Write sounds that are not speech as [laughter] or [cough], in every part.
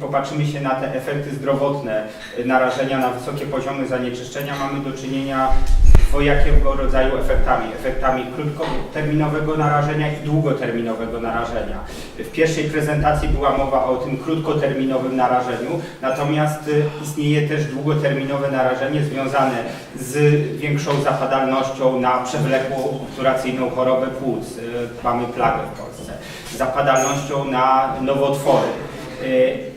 popatrzymy się na te efekty zdrowotne y, narażenia na wysokie poziomy zanieczyszczenia, mamy do czynienia z dwojakiego rodzaju efektami. Efektami krótkoterminowego narażenia i długoterminowego narażenia. W pierwszej prezentacji była mowa o tym krótkoterminowym narażeniu, natomiast y, istnieje też długoterminowe narażenie związane z większą zapadalnością na przewlekłą obturacyjną chorobę płuc. Y, Mamy plagę w Polsce. Zapadalnością na nowotwory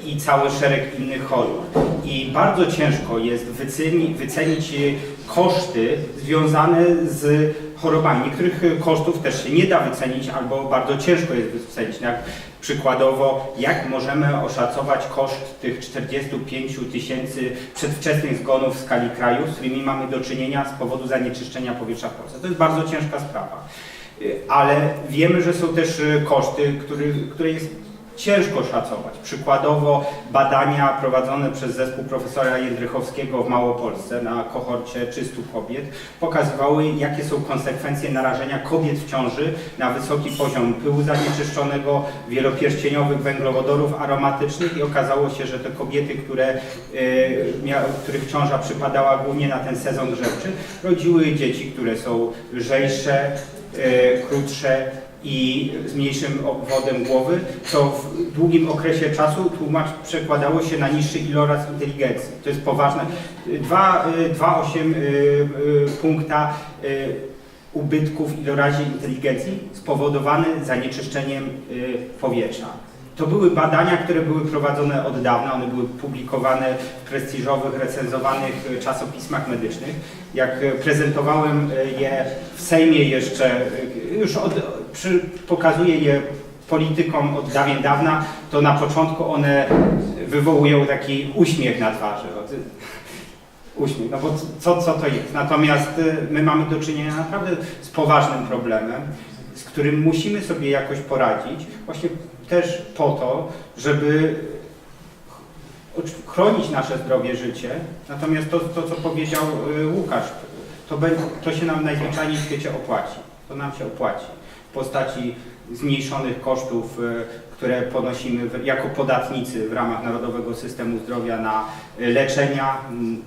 i cały szereg innych chorób. I bardzo ciężko jest wyceni, wycenić y, koszty związane z chorobami. Niektórych y, kosztów też się nie da wycenić albo bardzo ciężko jest wycenić. Jak przykładowo, jak możemy oszacować koszt tych 45 tysięcy przedwczesnych zgonów w skali kraju, z którymi mamy do czynienia z powodu zanieczyszczenia powietrza w Polsce. To jest bardzo ciężka sprawa. Ale wiemy, że są też koszty, który, które jest ciężko szacować. Przykładowo badania prowadzone przez zespół profesora Jędrychowskiego w Małopolsce na kohorcie 300 kobiet pokazywały, jakie są konsekwencje narażenia kobiet w ciąży na wysoki poziom pyłu zanieczyszczonego, wielopierścieniowych węglowodorów aromatycznych i okazało się, że te kobiety, które, e, których ciąża przypadała głównie na ten sezon grzewczy, rodziły dzieci, które są lżejsze, e, krótsze i z mniejszym obwodem głowy, co w długim okresie czasu tłumacz przekładało się na niższy iloraz inteligencji. To jest poważne. 2,8 punkta y, ubytków ilorazie inteligencji spowodowany zanieczyszczeniem y, powietrza. To były badania, które były prowadzone od dawna, one były publikowane w prestiżowych, recenzowanych y, czasopismach medycznych. Jak y, prezentowałem y, je w Sejmie jeszcze, y, już od, przy, pokazuję je politykom od dawien dawna, to na początku one wywołują taki uśmiech na twarzy. Uśmiech, no bo co, co to jest? Natomiast y, my mamy do czynienia naprawdę z poważnym problemem, z którym musimy sobie jakoś poradzić, właśnie też po to, żeby ch- chronić nasze zdrowie, życie. Natomiast to, to co powiedział y, Łukasz, to, to się nam najzwyczajniej w świecie opłaci. To nam się opłaci w postaci zmniejszonych kosztów, y, które ponosimy jako podatnicy w ramach Narodowego Systemu Zdrowia na y, leczenia mm,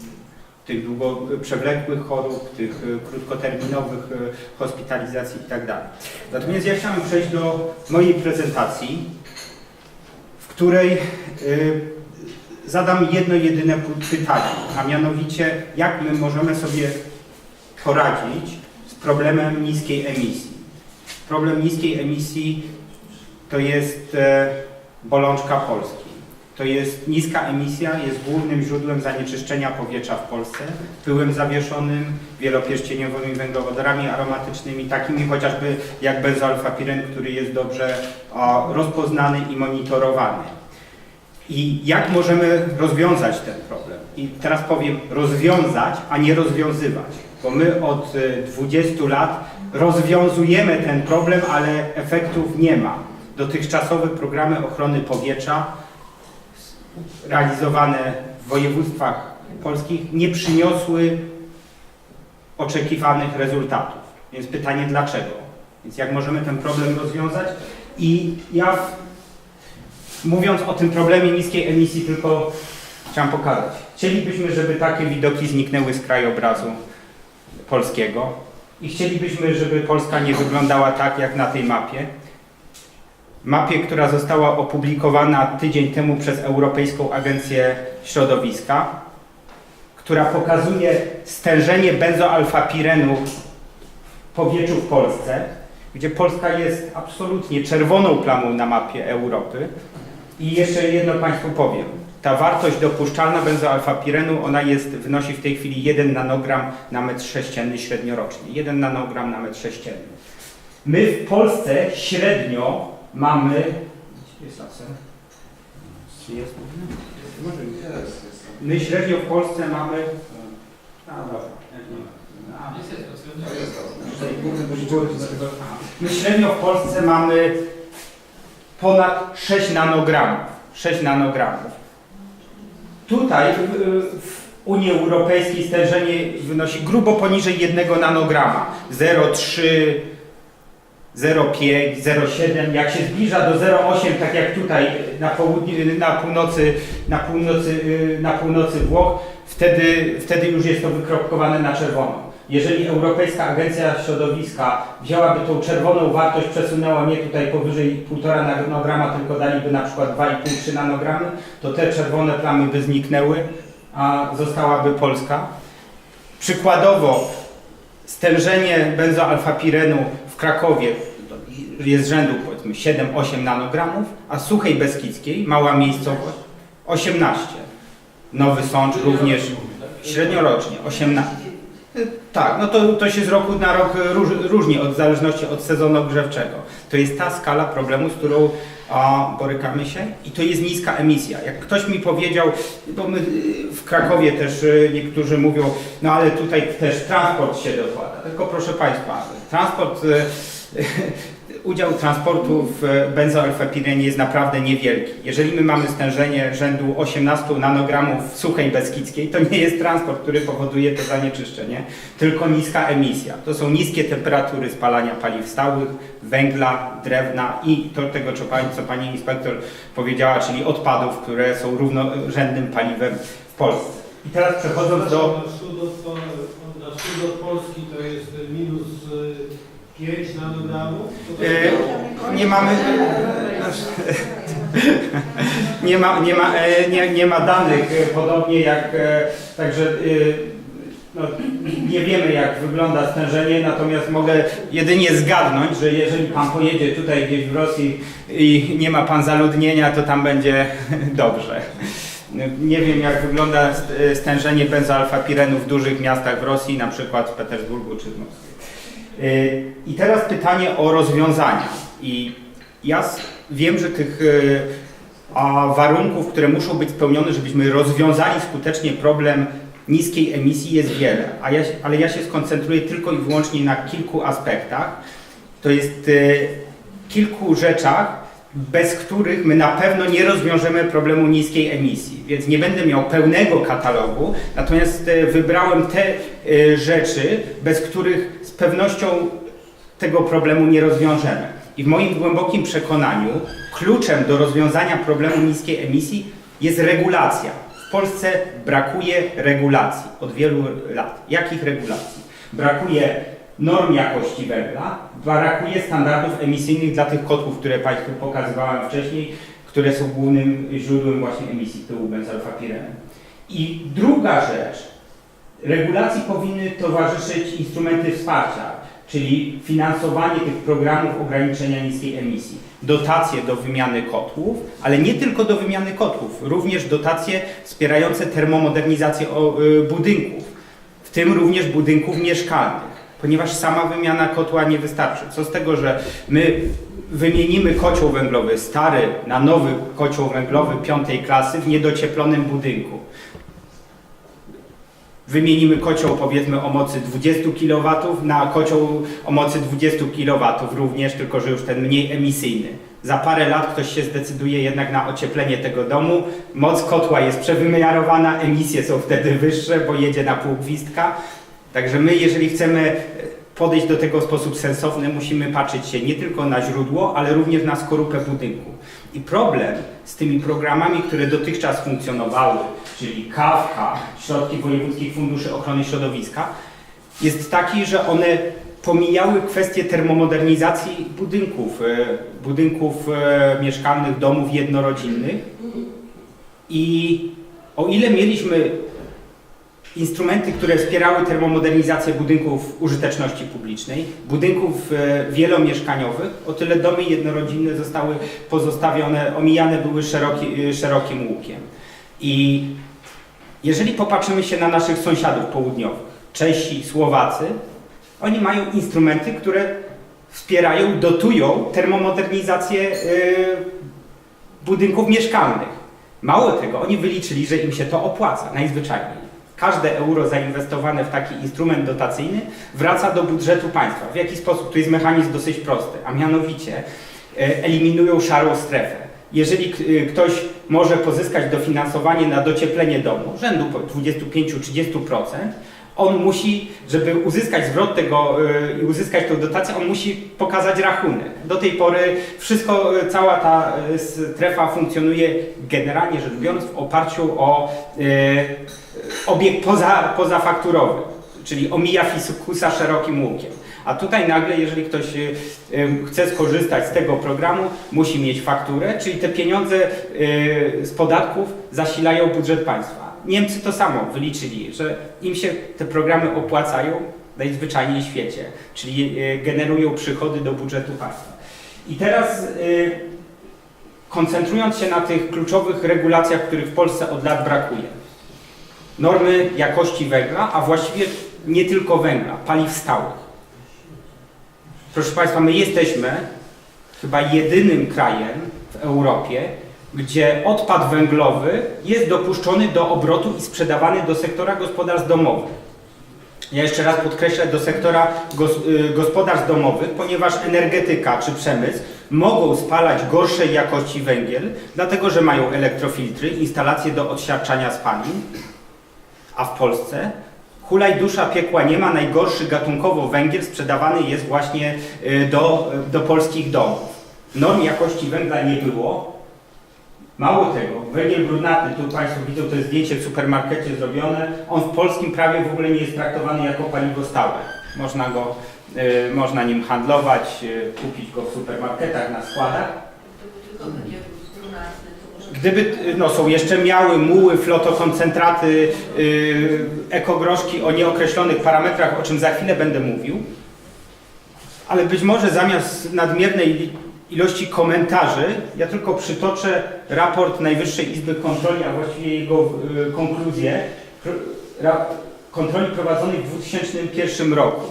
tych długo przewlekłych chorób, tych y, krótkoterminowych y, hospitalizacji itd. Natomiast ja chciałem przejść do mojej prezentacji, w której y, zadam jedno jedyne pytanie, a mianowicie jak my możemy sobie poradzić problemem niskiej emisji. Problem niskiej emisji to jest e, bolączka Polski. To jest niska emisja, jest głównym źródłem zanieczyszczenia powietrza w Polsce, pyłem zawieszonym, wielopierścieniowymi węglowodorami aromatycznymi, takimi chociażby jak benzoalfapiren, który jest dobrze rozpoznany i monitorowany. I jak możemy rozwiązać ten problem? I teraz powiem rozwiązać, a nie rozwiązywać, bo my od y, 20 lat rozwiązujemy ten problem, ale efektów nie ma. Dotychczasowe programy ochrony powietrza realizowane w województwach polskich nie przyniosły oczekiwanych rezultatów. Więc pytanie dlaczego? Więc jak możemy ten problem rozwiązać? I ja mówiąc o tym problemie niskiej emisji tylko chciałem pokazać. Chcielibyśmy, żeby takie widoki zniknęły z krajobrazu polskiego i chcielibyśmy, żeby Polska nie wyglądała tak jak na tej mapie. Mapie, która została opublikowana tydzień temu przez Europejską Agencję Środowiska, która pokazuje stężenie benzoalfapirenu w powietrzu w Polsce, gdzie Polska jest absolutnie czerwoną plamą na mapie Europy. I jeszcze jedno Państwu powiem. Ta wartość dopuszczalna benzoalfapirenu, ona jest, wynosi w tej chwili 1 nanogram na metr sześcienny średniorocznie. 1 nanogram na metr sześcienny. My w Polsce średnio mamy... Jest laser? Jest? My średnio w Polsce mamy... A, dobra. My średnio w Polsce mamy ponad 6 nanogramów. 6 nanogramów. Tutaj y, w Unii Europejskiej stężenie wynosi grubo poniżej 1 nanograma. 0,3 0,5, 0,7, jak się zbliża do 0,8, tak jak tutaj na, południu, na północy, na północy, na północy Włoch, wtedy, wtedy już jest to wykropkowane na czerwono. Jeżeli Europejska Agencja Środowiska wzięłaby tą czerwoną wartość, przesunęła nie tutaj powyżej 1,5 nanograma, tylko daliby na przykład 2,5-3 nanogramy, to te czerwone plamy by zniknęły, a zostałaby Polska. Przykładowo stężenie benzoalfapirenu w Krakowie jest rzędu powiedzmy 7-8 nanogramów, a Suchej Beskidzkiej, mała miejscowość, 18. Nowy Sącz również średniorocznie 18. Tak, no to, to się z roku na rok róż, różni od, w zależności od sezonu grzewczego. To jest ta skala problemu, z którą a, borykamy się i to jest niska emisja. Jak ktoś mi powiedział, bo my w Krakowie też y, niektórzy mówią, no ale tutaj też transport się dokłada. Tylko proszę Państwa, transport, y, udział transportu w benzoalfapirenie jest naprawdę niewielki. Jeżeli my mamy stężenie rzędu 18 nanogramów w suchej beskidzkiej, to nie jest transport, który powoduje to zanieczyszczenie, tylko niska emisja. To są niskie temperatury spalania paliw stałych, węgla, drewna i to, tego, co pani, co pani inspektor powiedziała, czyli odpadów, które są równorzędnym paliwem w Polsce. I teraz przechodząc do... Na wschód od, na wschód od Polski to jest minus 5 nanogramów. E, nie mamy. [laughs] Nie ma, nie, ma, e, nie, nie ma danych, e, podobnie jak. e, Także no, nie wiemy, jak wygląda stężenie, natomiast mogę jedynie zgadnąć, że jeżeli pan pojedzie tutaj gdzieś w Rosji i nie ma pan zaludnienia, to tam będzie [laughs] dobrze. Nie wiem, jak wygląda st- stężenie benzoalfapirenu w dużych miastach w Rosji, na przykład w Petersburgu czy w Moskwie. Y, I teraz pytanie o rozwiązania. I ja wiem, że tych y, warunków, które muszą być spełnione, żebyśmy rozwiązali skutecznie problem niskiej emisji jest wiele, ale ja się skoncentruję tylko i wyłącznie na kilku aspektach. To jest y, kilku rzeczach, bez których my na pewno nie rozwiążemy problemu niskiej emisji. Więc nie będę miał pełnego katalogu, natomiast e, wybrałem te e, rzeczy, bez których z pewnością tego problemu nie rozwiążemy. I w moim głębokim przekonaniu kluczem do rozwiązania problemu niskiej emisji jest regulacja. W Polsce brakuje regulacji od wielu lat. Jakich regulacji? Brakuje norm jakości węgla, brakuje standardów emisyjnych dla tych kotłów, które Państwu pokazywałem wcześniej, które są głównym źródłem właśnie emisji pyłu benzalfapirenu. I druga rzecz, regulacji powinny towarzyszyć instrumenty wsparcia, czyli finansowanie tych programów ograniczenia niskiej emisji, dotacje do wymiany kotłów, ale nie tylko do wymiany kotłów, również dotacje wspierające termomodernizację y, budynków, w tym również budynków mieszkalnych, ponieważ sama wymiana kotła nie wystarczy. Co z tego, że my wymienimy kocioł węglowy stary na nowy kocioł węglowy piątej klasy w niedocieplonym budynku wymienimy kocioł powiedzmy o mocy 20 kW na kocioł o mocy 20 kW również, tylko że już ten mniej emisyjny. Za parę lat ktoś się zdecyduje jednak na ocieplenie tego domu, moc kotła jest przewymiarowana, emisje są wtedy wyższe, bo jedzie na pół gwizdka. Także my, jeżeli chcemy e, podejść do tego w sposób sensowny, musimy patrzeć się nie tylko na źródło, ale również na skorupę budynku. I problem z tymi programami, które dotychczas funkcjonowały, czyli KAWKA, Środki Wojewódzkich Funduszy Ochrony Środowiska, jest taki, że one pomijały kwestię termomodernizacji budynków, e, budynków e, mieszkalnych, domów jednorodzinnych. I o ile mieliśmy instrumenty, które wspierały termomodernizację budynków użyteczności publicznej, budynków e, wielomieszkaniowych, o tyle domy jednorodzinne zostały pozostawione, omijane były szeroki, e, szerokim łukiem. I jeżeli popatrzymy się na naszych sąsiadów południowych, Czesi, Słowacy, oni mają instrumenty, które wspierają, dotują termomodernizację e, budynków mieszkalnych. Mało tego, oni wyliczyli, że im się to opłaca najzwyczajniej. Każde euro zainwestowane w taki instrument dotacyjny wraca do budżetu państwa. W jaki sposób? To jest mechanizm dosyć prosty, a mianowicie e, eliminują szarą strefę. Jeżeli y, ktoś może pozyskać dofinansowanie na docieplenie domu, rzędu po 25-30%, On musi, żeby uzyskać zwrot tego y, i uzyskać tę dotację, on musi pokazać rachunek. Do tej pory wszystko, cała ta strefa funkcjonuje generalnie rzecz biorąc w oparciu o obieg poza, pozafakturowy, czyli omija fiskusa szerokim łukiem. A tutaj nagle, jeżeli ktoś y, y, chce skorzystać z tego programu, musi mieć fakturę, czyli te pieniądze y, z podatków zasilają budżet państwa. Niemcy to samo wyliczyli, że im się te programy opłacają najzwyczajniej w świecie, czyli generują przychody do budżetu państwa. I teraz koncentrując się na tych kluczowych regulacjach, których w Polsce od lat brakuje. Normy jakości węgla, a właściwie nie tylko węgla, paliw stałych. Proszę Państwa, my jesteśmy chyba jedynym krajem w Europie, gdzie odpad węglowy jest dopuszczony do obrotu i sprzedawany do sektora gospodarstw domowych. Ja jeszcze raz podkreślę do sektora y, gospodarstw domowych, ponieważ energetyka czy przemysł mogą spalać gorszej jakości węgiel, dlatego że mają elektrofiltry, instalacje do odsiarczania spalin, a w Polsce hulaj dusza piekła nie ma, najgorszy gatunkowo węgiel sprzedawany jest właśnie y, do, do polskich domów. Norm jakości węgla nie było. Mało tego, węgiel brunatny, tu Państwo widzą, to jest zdjęcie w supermarkecie zrobione, on w polskim prawie w ogóle nie jest traktowany jako paliwo stałe. Można go, y, można nim handlować, y, kupić go w supermarketach, na składach. Tylko będzie brunatny, to może... Gdyby no, są jeszcze miały, muły, flotokoncentraty, yy, ekogroszki o nieokreślonych parametrach, o czym za chwilę będę mówił, ale być może zamiast nadmiernej ilości komentarzy, ja tylko przytoczę raport Najwyższej Izby Kontroli, a właściwie jego y, konkluzję kontroli prowadzonej w 2001 roku,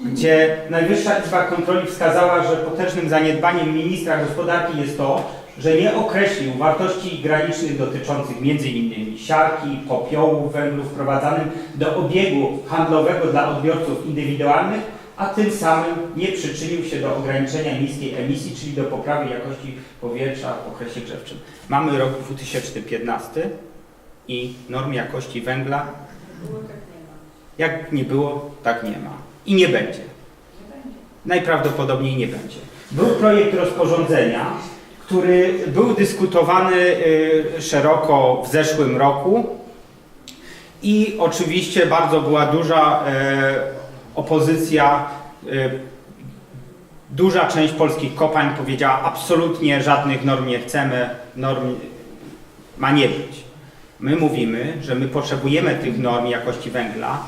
gdzie Najwyższa Izba Kontroli wskazała, że potężnym zaniedbaniem ministra gospodarki jest to, że nie określił wartości granicznych dotyczących m.in. siarki, popiołu, węglu wprowadzanym do obiegu handlowego dla odbiorców indywidualnych, a tym samym nie przyczynił się do ograniczenia niskiej emisji, czyli do poprawy jakości powietrza w okresie grzewczym. Mamy rok 2015 i norm jakości węgla jak nie było, tak nie ma. I. Nie będzie. Najprawdopodobniej nie będzie. Był projekt rozporządzenia, który był dyskutowany y, szeroko w zeszłym roku i oczywiście bardzo była duża e, opozycja. e, Duża część polskich kopalń powiedziała absolutnie żadnych norm nie chcemy, norm ma nie być. My mówimy, że my potrzebujemy tych norm jakości węgla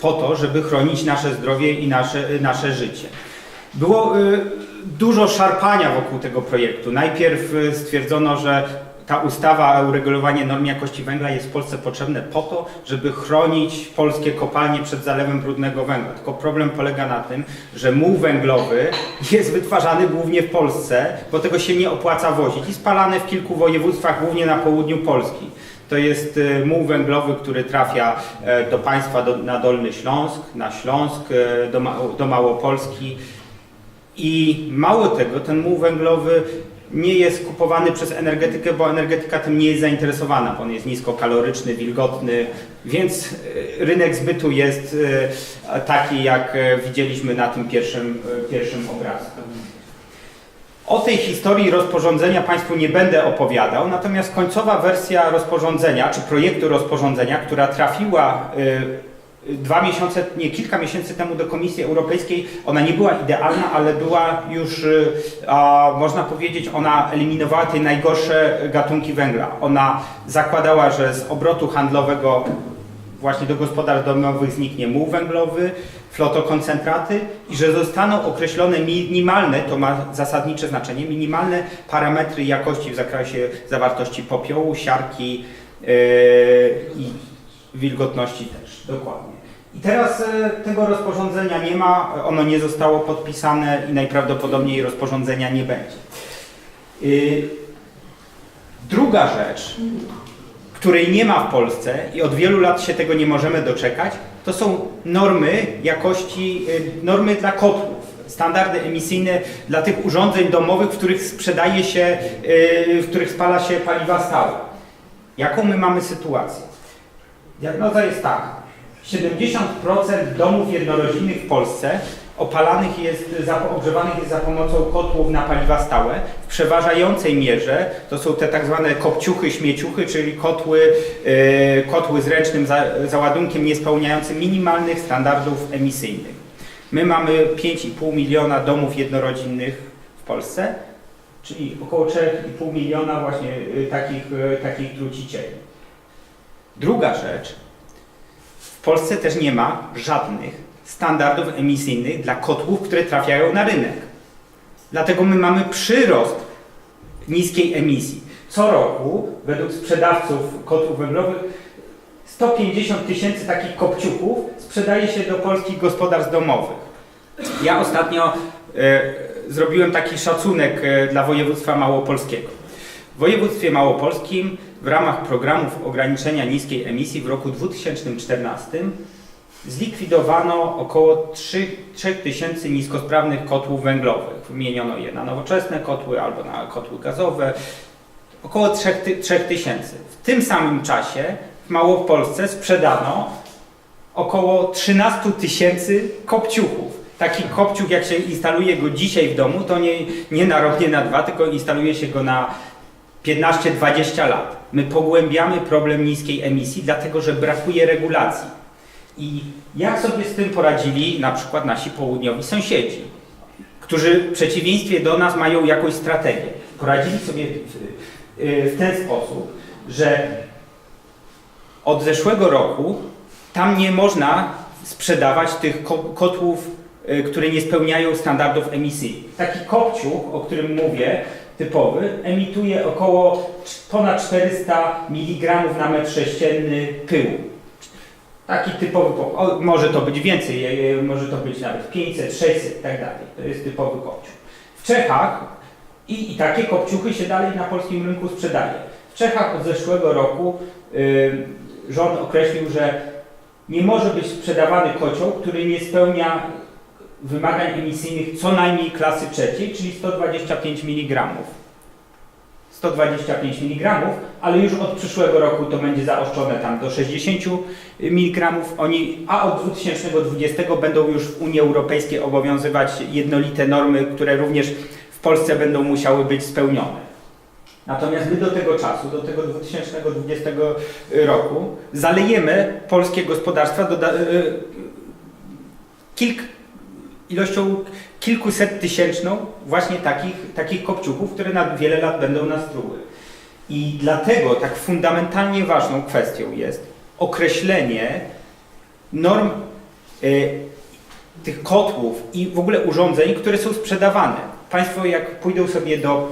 po to, żeby chronić nasze zdrowie i nasze, nasze życie. Było y, dużo szarpania wokół tego projektu. Najpierw y, stwierdzono, że ta ustawa o uregulowaniu norm jakości węgla jest w Polsce potrzebne po to, żeby chronić polskie kopalnie przed zalewem brudnego węgla. Tylko problem polega na tym, że muł węglowy jest wytwarzany głównie w Polsce, bo tego się nie opłaca wozić i spalany w kilku województwach, głównie na południu Polski. To jest y, muł węglowy, który trafia e, do państwa do, na Dolny Śląsk, na Śląsk, e, do, do Małopolski. I mało tego, ten muł węglowy nie jest kupowany przez energetykę, bo energetyka tym nie jest zainteresowana, bo on jest niskokaloryczny, wilgotny, więc e, rynek zbytu jest e, taki, jak e, widzieliśmy na tym pierwszym, pierwszym obrazku. O tej historii rozporządzenia Państwu nie będę opowiadał, natomiast końcowa wersja rozporządzenia, czy projektu rozporządzenia, która trafiła dwa miesiące, nie kilka miesięcy temu do Komisji Europejskiej, ona nie była idealna, ale była już, y, a, można powiedzieć, ona eliminowała te najgorsze gatunki węgla. Ona zakładała, że z obrotu handlowego właśnie do gospodarstw domowych zniknie muł węglowy, flotokoncentraty i że zostaną określone minimalne, to ma zasadnicze znaczenie, minimalne parametry jakości w zakresie zawartości popiołu, siarki yy, i wilgotności też, dokładnie. I teraz e, tego rozporządzenia nie ma, ono nie zostało podpisane i najprawdopodobniej rozporządzenia nie będzie. Yy, druga rzecz, której nie ma w Polsce i od wielu lat się tego nie możemy doczekać, to są normy jakości, y, normy dla kotłów, standardy emisyjne dla tych urządzeń domowych, w których sprzedaje się, y, w których spala się paliwa stałe. Jaką my mamy sytuację? Diagnoza jest taka. 70% domów jednorodzinnych w Polsce opalanych jest, ogrzewanych jest za pomocą kotłów na paliwa stałe. W przeważającej mierze to są te tak zwane kopciuchy, śmieciuchy, czyli kotły, e, kotły z ręcznym za, załadunkiem nie spełniającym minimalnych standardów emisyjnych. My mamy 5,5 miliona domów jednorodzinnych w Polsce, czyli około 3,5 miliona właśnie y, takich, y, takich trucicieli. Druga rzecz, Polsce też nie ma żadnych standardów emisyjnych dla kotłów, które trafiają na rynek. Dlatego my mamy przyrost niskiej emisji. Co roku, według sprzedawców kotłów węglowych, 150 tysięcy takich kopciuchów sprzedaje się do polskich gospodarstw domowych. Ja ostatnio e, zrobiłem taki szacunek e, dla województwa małopolskiego. W województwie małopolskim w ramach programów ograniczenia niskiej emisji w roku 2014 zlikwidowano około 3, 3000 niskosprawnych kotłów węglowych. Wymieniono je na nowoczesne kotły albo na kotły gazowe. Około 3000. W tym samym czasie w Małopolsce sprzedano około 13 tysięcy kopciuchów. Taki kopciuch, jak się instaluje go dzisiaj w domu, to nie, nie na rok, nie na dwa, tylko instaluje się go na 15-20 lat. My pogłębiamy problem niskiej emisji, dlatego że brakuje regulacji. I jak sobie z tym poradzili na przykład nasi południowi sąsiedzi, którzy w przeciwieństwie do nas mają jakąś strategię. Poradzili sobie w, ten sposób, że od zeszłego roku tam nie można sprzedawać tych ko- kotłów, y, które nie spełniają standardów emisji. Taki kopciuch, o którym mówię, typowy, emituje około ponad 400 mg na metr sześcienny pyłu. Taki typowy, po- o, może to być więcej, może to być nawet 500, 600 i tak dalej. To jest typowy kopciuch. W Czechach i, i takie kopciuchy się dalej na polskim rynku sprzedaje. W Czechach od zeszłego roku y, rząd określił, że nie może być sprzedawany kocioł, który nie spełnia wymagań emisyjnych co najmniej klasy trzeciej, czyli 125 mg. 125 mg, ale już od przyszłego roku to będzie zaostrzone tam do 60 mg, oni, a od 2020 będą już w Unii Europejskiej obowiązywać jednolite normy, które również w Polsce będą musiały być spełnione. Natomiast my do tego czasu, do tego 2020 roku, zalejemy polskie gospodarstwa doda- y, kilk, ilością kilkuset tysięczną właśnie takich, takich kopciuchów, które na wiele lat będą nas truły. I dlatego tak fundamentalnie ważną kwestią jest określenie norm y, tych kotłów i w ogóle urządzeń, które są sprzedawane. Państwo jak pójdą sobie do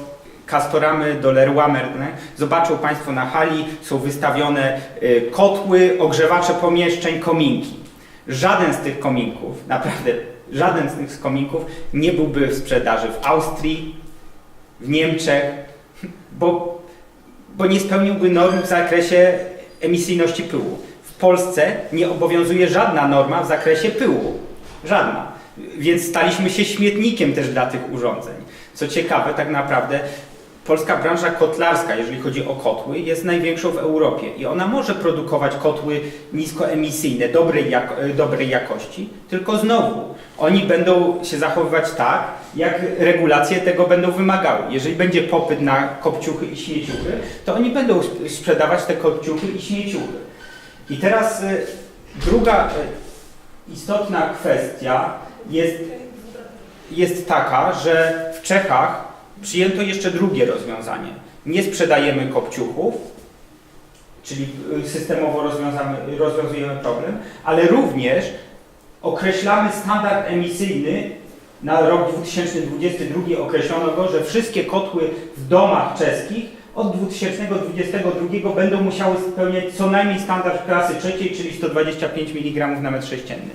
Castoramy, do Leroy Merlin, zobaczą Państwo na hali są wystawione y, kotły, ogrzewacze pomieszczeń, kominki. Żaden z tych kominków, naprawdę żaden z tych kominków nie byłby w sprzedaży w Austrii, w Niemczech, bo, bo nie spełniłby norm w zakresie emisyjności pyłu. W Polsce nie obowiązuje żadna norma w zakresie pyłu. Żadna. Więc staliśmy się śmietnikiem też dla tych urządzeń. Co ciekawe, tak naprawdę polska branża kotlarska, jeżeli chodzi o kotły, jest największą w Europie i ona może produkować kotły niskoemisyjne, dobrej, jak, dobrej jakości, tylko znowu oni będą się zachowywać tak, jak regulacje tego będą wymagały. Jeżeli będzie popyt na kopciuchy i śmieciuchy, to oni będą sp- sprzedawać te kopciuchy i śmieciuchy. I teraz y, druga y, istotna kwestia jest, jest taka, że w Czechach przyjęto jeszcze drugie rozwiązanie. Nie sprzedajemy kopciuchów, czyli y, systemowo rozwiązujemy problem, ale również określamy standard emisyjny na rok 2022 określono go, że wszystkie kotły w domach czeskich od 2022 będą musiały spełniać co najmniej standard klasy trzeciej, czyli 125 mg na metr sześcienny.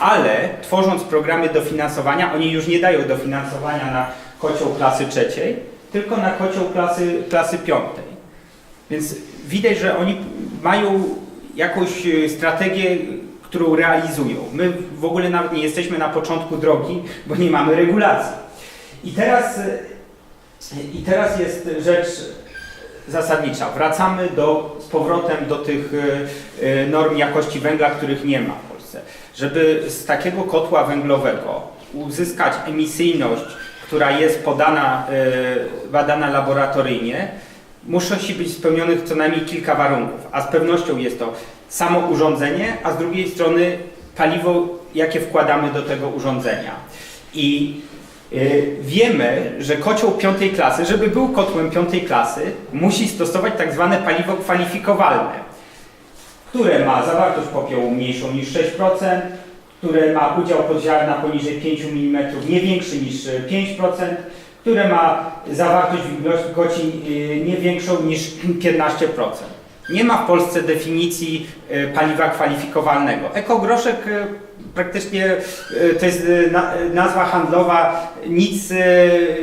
Ale tworząc programy dofinansowania, oni już nie dają dofinansowania na kocioł klasy trzeciej, tylko na kocioł klasy, klasy piątej. Więc widać, że oni mają jakąś y, strategię, którą realizują. My w ogóle nawet nie jesteśmy na początku drogi, bo nie mamy regulacji. I teraz, y, i teraz jest rzecz zasadnicza. Wracamy do, z powrotem do tych y, norm jakości węgla, których nie ma w Polsce. Żeby z takiego kotła węglowego uzyskać emisyjność, która jest podana, y, badana laboratoryjnie, musi być spełnionych co najmniej kilka warunków, a z pewnością jest to samo urządzenie, a z drugiej strony paliwo, jakie wkładamy do tego urządzenia. I y, wiemy, że kocioł piątej klasy, żeby był kotłem piątej klasy, musi stosować tak zwane paliwo kwalifikowalne, które ma zawartość popiołu mniejszą niż 6%, które ma udział podziarna poniżej 5 mm, nie większy niż y, 5%, które ma zawartość wilgoci y, nie większą niż 15%. Nie ma w Polsce definicji y, paliwa kwalifikowalnego. Ekogroszek praktycznie to jest na- nazwa handlowa, nic,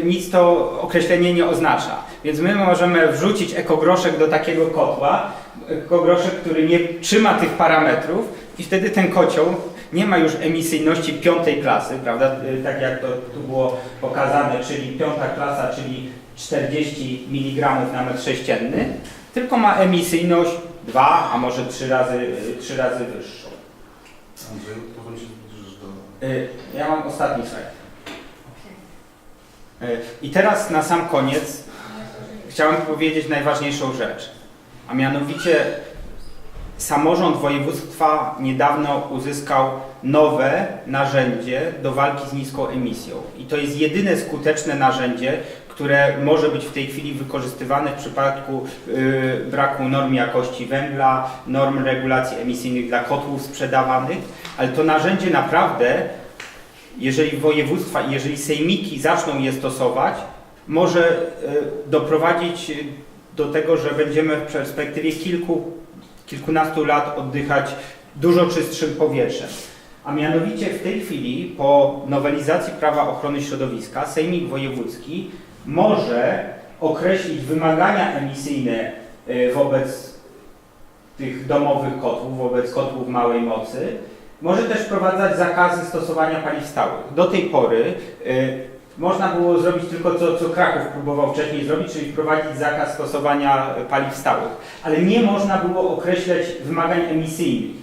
nic to określenie nie oznacza. Więc my możemy wrzucić ekogroszek do takiego kotła, ekogroszek, który nie trzyma tych parametrów i wtedy ten kocioł nie ma już emisyjności piątej klasy, prawda, y, tak jak to tu było pokazane, czyli piąta klasa, czyli 40 mg na metr sześcienny, tylko ma emisyjność 2, a może 3 razy, y, trzy razy wyższą. Andrzej, powoli się zbliżysz do... Y, Ja mam ostatni slajd. Y, I teraz na sam koniec chciałem powiedzieć najważniejszą rzecz, a mianowicie samorząd województwa niedawno uzyskał nowe narzędzie do walki z niską emisją. I to jest jedyne skuteczne narzędzie, które może być w tej chwili wykorzystywane w przypadku y, braku norm jakości węgla, norm regulacji emisyjnych dla kotłów sprzedawanych, ale to narzędzie naprawdę, jeżeli województwa i jeżeli sejmiki zaczną je stosować, może y, doprowadzić do tego, że będziemy w perspektywie kilku, kilkunastu lat oddychać dużo czystszym powietrzem. A mianowicie w tej chwili po nowelizacji prawa ochrony środowiska Sejmik Wojewódzki może określić wymagania emisyjne y, wobec tych domowych kotłów, wobec kotłów małej mocy. Może też wprowadzać zakazy stosowania paliw stałych. Do tej pory y, można było zrobić tylko to, co Kraków próbował wcześniej zrobić, czyli wprowadzić zakaz stosowania paliw stałych, ale nie można było określać wymagań emisyjnych.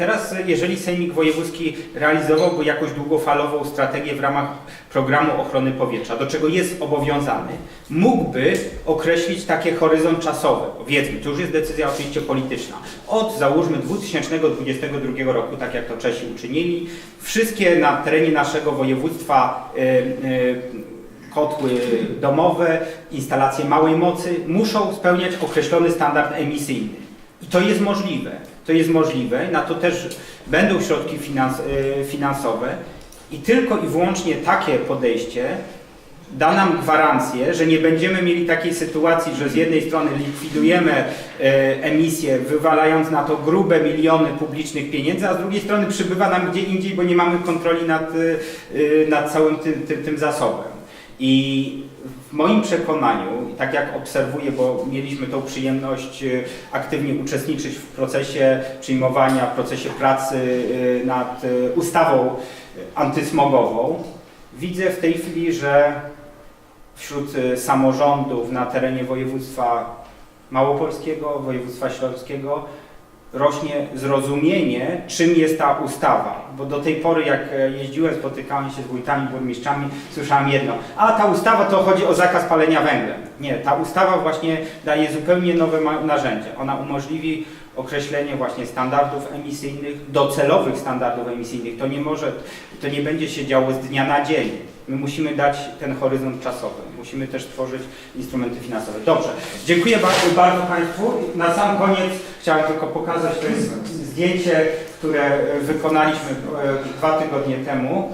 Teraz, y, jeżeli Sejmik Wojewódzki realizowałby jakąś długofalową strategię w ramach programu ochrony powietrza, do czego jest obowiązany, mógłby określić takie horyzont czasowy. Powiedzmy, to już jest decyzja oczywiście polityczna. Od załóżmy 2022 roku, tak jak to Czesi uczynili, wszystkie na terenie naszego województwa y, y, kotły domowe, instalacje małej mocy muszą spełniać określony standard emisyjny. I to jest możliwe. To jest możliwe, na to też będą środki finans, y, finansowe i tylko i wyłącznie takie podejście da nam gwarancję, że nie będziemy mieli takiej sytuacji, że z jednej strony likwidujemy e, emisję, wywalając na to grube miliony publicznych pieniędzy, a z drugiej strony przybywa nam gdzie indziej, bo nie mamy kontroli nad, e, nad całym tym, tym, tym zasobem. I w moim przekonaniu, tak jak obserwuję, bo mieliśmy tą przyjemność e, aktywnie uczestniczyć w procesie przyjmowania, w procesie pracy e, nad e, ustawą antysmogową, widzę w tej chwili, że wśród y, samorządów na terenie województwa małopolskiego, województwa śląskiego rośnie zrozumienie, czym jest ta ustawa. Bo do tej pory, jak e, jeździłem, spotykałem się z wójtami, burmistrzami, słyszałem jedno. A ta ustawa to chodzi o zakaz palenia węglem. Nie, ta ustawa właśnie daje zupełnie nowe narzędzie. Ona umożliwi określenie właśnie standardów emisyjnych, docelowych standardów emisyjnych. To nie może, to nie będzie się działo z dnia na dzień. My musimy dać ten horyzont czasowy. Musimy też tworzyć instrumenty finansowe. Dobrze, dziękuję bardzo, bardzo Państwu. Na sam koniec chciałem tylko pokazać, to jest zdjęcie, które wykonaliśmy e, dwa tygodnie temu.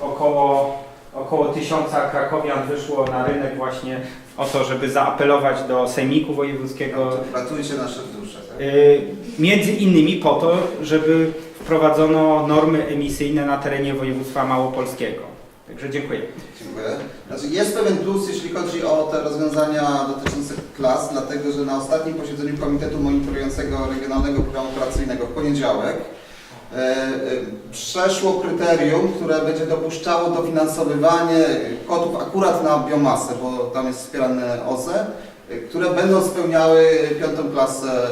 E, Około, około tysiąca krakowian wyszło na rynek właśnie o to, żeby zaapelować do Sejmiku Wojewódzkiego, Ratujcie nasze dusze, tak? Y, Między innymi po to, żeby wprowadzono normy emisyjne na terenie województwa małopolskiego. Także dziękuję. Dziękuję. Znaczy jest pewien plus, jeśli chodzi o te rozwiązania dotyczące klas, dlatego że na ostatnim posiedzeniu Komitetu Monitorującego Regionalnego Programu Operacyjnego w poniedziałek e, e, przeszło kryterium, które będzie dopuszczało dofinansowywanie kotów akurat na biomasę, bo tam jest wspierane OZE, y, które będą spełniały piątą klasę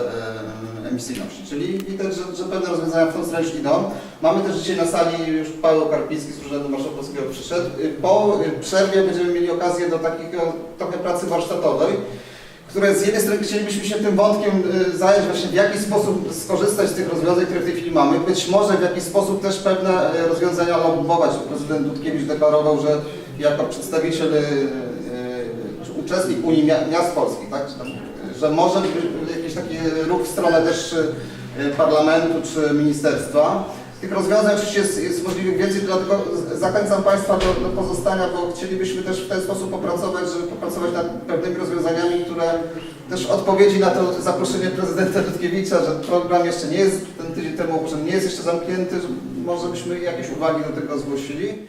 emisyjności. Czyli widać, że, że pewne rozwiązania w tą stronę idą. Mamy też dzisiaj na sali już Paweł Karpiński z Urzędu Marszałkowskiego przyszedł. Y, Po y, przerwie będziemy mieli okazję do takiego trochę pracy warsztatowej, które z jednej strony chcielibyśmy się tym wątkiem y, zająć właśnie w jaki sposób skorzystać z tych rozwiązań, które w tej chwili mamy. Być może w jakiś sposób też pewne rozwiązania lobbować. Prezydent Dudkiewicz deklarował, że jako przedstawiciel, uczestnik Unii Mia- Miast Polskich, tak, że może być jakiś taki ruch w stronę też y, parlamentu czy ministerstwa. Tych rozwiązań oczywiście jest, jest możliwych więcej, dlatego zachęcam Państwa do, do pozostania, bo chcielibyśmy też w ten sposób popracować, żeby popracować nad pewnymi rozwiązaniami, które też odpowiedzi na to zaproszenie prezydenta Dudkiewicza, że program jeszcze nie jest, ten tydzień temu ogłoszony, nie jest jeszcze zamknięty, że może byśmy jakieś uwagi do tego zgłosili.